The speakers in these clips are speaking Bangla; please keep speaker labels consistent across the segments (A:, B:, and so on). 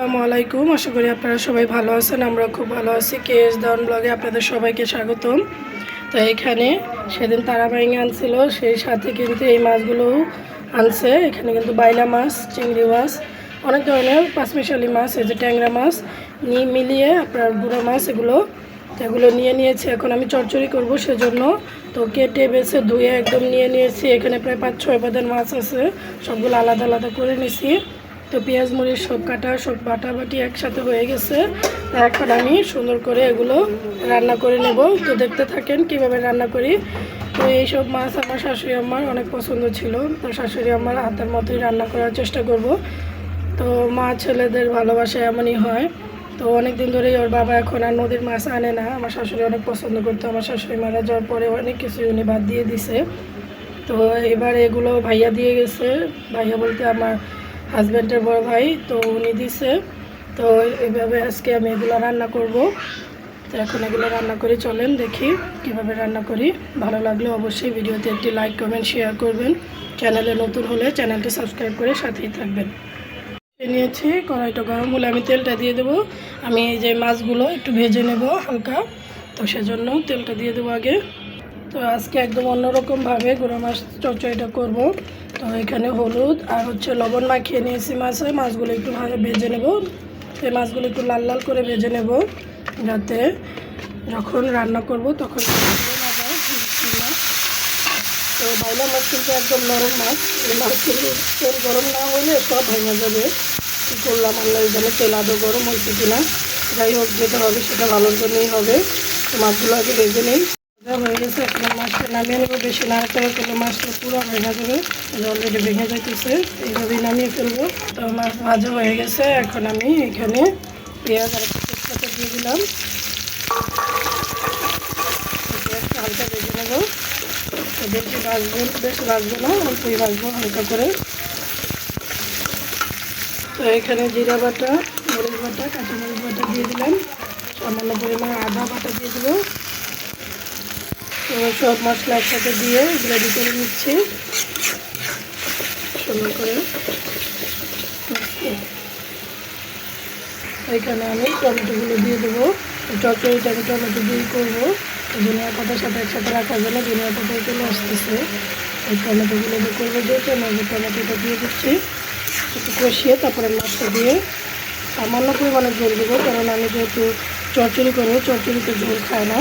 A: আসসালামু আলাইকুম। আশা করি আপনারা সবাই ভালো আছেন আমরা খুব ভালো আছি। কে এস দাওয়ান ব্লগে আপনাদের সবাইকে স্বাগতম। তো এখানে সেদিন তারা ভেঙে আনছিল, সেই সাথে কিন্তু এই মাছগুলোও আনছে। এখানে কিন্তু বাইলা মাছ, চিংড়ি মাছ, অনেক ধরনের পাঁচমিশালি মাছ, এই যে ট্যাংরা মাছ, নিয়ে মিলিয়ে আপনার গুঁড়ো মাছ এগুলো এগুলো নিয়ে নিয়েছি। এখন আমি চচ্চড়ি করব সেজন্য। তো কেটে বেছে ধুয়ে একদম নিয়ে নিয়েছি। এখানে প্রায় পাঁচ ছয় বাদের মাছ আছে, সবগুলো আলাদা আলাদা করে নিয়েছি তো পেঁয়াজ, মরিচ সব কাটা, সব বাটাবাটি একসাথে হয়ে গেছে। এখন আমি সুন্দর করে এগুলো রান্না করে নেব। তো দেখতে থাকেন কীভাবে রান্না করি। তো এইসব মাছ আমার শাশুড়ি আমার অনেক পছন্দ ছিল। তো শাশুড়ি আমার হাতের মতোই রান্না করার চেষ্টা করব। তো মা ছেলেদের ভালোবাসা এমনই হয়। তো অনেক দিন ধরেই ওর বাবা এখন আর নদীর মাছ আনে না। আমার শাশুড়ি অনেক পছন্দ করতো। আমার শাশুড়ি মারা যাওয়ার পরে অনেক কিছু উনি বাদ দিয়ে দিছে। তো এবার এগুলো ভাইয়া দিয়ে গেছে। ভাইয়া বলতে আমার হাজব্যান্ডের বড় ভাই, তো উনি দিছে। তো এইভাবে আজকে আমি এগুলো রান্না করব। তো এখন এগুলো রান্না করে চলেন, দেখি কীভাবে রান্না করি। ভালো লাগলে অবশ্যই ভিডিওতে একটি লাইক, কমেন্ট, শেয়ার করবেন। চ্যানেলে নতুন হলে চ্যানেলটি সাবস্ক্রাইব করে সাথেই থাকবেন। নিয়েছি কড়াইটা গরম হলে আমি তেলটা দিয়ে দেবো। আমি এই যে মাছগুলো একটু ভেজে নেব হালকা, তো সেজন্য তেলটা দিয়ে দেবো আগে। তো আজকে একদম অন্যরকমভাবে গুঁড়ো মাছ চচ্চড়িটা করব। তো এখানে হলুদ আর হচ্ছে লবণ মাখিয়ে নিয়েছি মাছে। মাছগুলো একটু ভালো ভেজে নেব। এই মাছগুলো একটু লাল লাল করে ভেজে নেব যাতে যখন রান্না করব তখন তো বাইলা মাছ কিন্তু একদম নরম মাছ। এই মাছ কিন্তু তেল গরম না হলে সব ভেঙে যাবে। কী করলাম আল্লাহ জানে, তেল আদৌ গরম হয়েছে কিনা। যাই হোক, যেটা হবে সেটা ভালোর জন্যই হবে। মাছগুলো আগে ভেজে নেই। হয়ে গেছে এখন মাছটা নামিয়ে নেব, বেশি নাড়াচাড়া করলে মাছটা পুরো ভেঙে যাবে অলরেডি ভেঙে যাইতেছে। এইভাবেই নামিয়ে ফেলব। তো মাছ ভাজা হয়ে গেছে, এখন আমি এখানে পেঁয়াজ আর দিয়ে দিলাম। পেঁয়াজটা হালকা ভেজে নেব। না, অল্পই ভাজবো হালকা করে। তো এখানে জিরা বাটা, মরিচ বাটা, কাঁচামরিচ বাটা দিয়ে দিলাম। সামান্য পরিমাণে আদা বাটা দিয়ে দেবো সব মশলা একসাথে দিয়ে রেডি করে নিচ্ছি। সুন্দর করে। এখানে আমি টমেটোগুলো দিয়ে দেবো। চচড়িটা আমি টমেটো দিয়ে করব। ধনিয়া পাতার সাথে একসাথে রাখার জন্য ধনিয়া পাতা চলে আসতেছে এই টমেটোগুলো দিয়ে করব যেহেতু আমি টমেটোটা দিয়ে দিচ্ছি। একটু কষিয়ে তারপরে মাছটা দিয়ে সামান্য পরিমাণে জল দেবো। কারণ আমি যেহেতু চচ্চড়ি করব চচ্চড়িতে জল খায় না।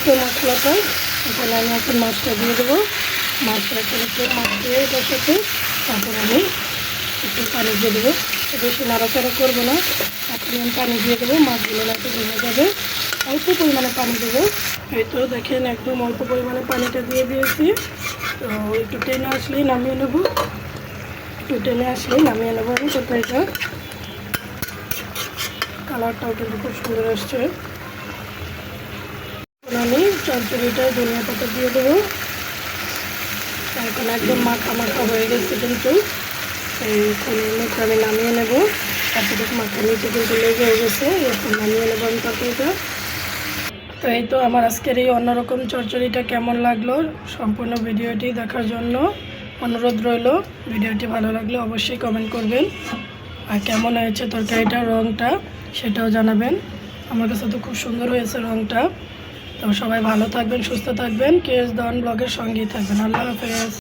A: একটু মশলাটা। এখানে আমি এখন মাছটা দিয়ে দেবো। মাছটা একটু মাছ দিয়ে এটার সাথে তারপর আমি একটু পানি দিয়ে দেবো। বেশি নাড়াচাড়া করব না। এখন আমি পানি দিয়ে দেবো। মাছগুলো নাকি ভেঙে যাবে। অল্প পরিমাণে পানি দেবো। এই তো দেখেন একদম অল্প পরিমাণে পানিটা দিয়ে দিয়েছি। তো একটু টেনে আসলেই নামিয়ে নেব। একটু টেনে আসলেই নামিয়ে নেব আমি। তরকারিটা কালারটাও কিন্তু খুব সুন্দর আসছে। চচ্চড়িটা ধনিয়া পাতা দিয়ে দেবো। এখন একদম মাখা মাখা হয়ে গেছে কিন্তু। এখন মুখটা আমি নামিয়ে নেব। তারপরে মাখা নিচে কিন্তু লেগে গেছে, এখন নামিয়ে নেব আমি তরকারিটা তো এই তো আমার আজকের এই অন্যরকম চচ্চড়িটা কেমন লাগল সম্পূর্ণ ভিডিওটি দেখার জন্য অনুরোধ রইল। ভিডিওটি ভালো লাগলে অবশ্যই কমেন্ট করবেন। আর কেমন হয়েছে তরকারিটার রঙটা সেটাও জানাবেন। আমার কাছে তো খুব সুন্দর হয়েছে রঙটা তো সবাই ভালো থাকবেন সুস্থ থাকবেন। কেস দন ব্লগের সঙ্গেই থাকবেন। আল্লাহ হাফেজ।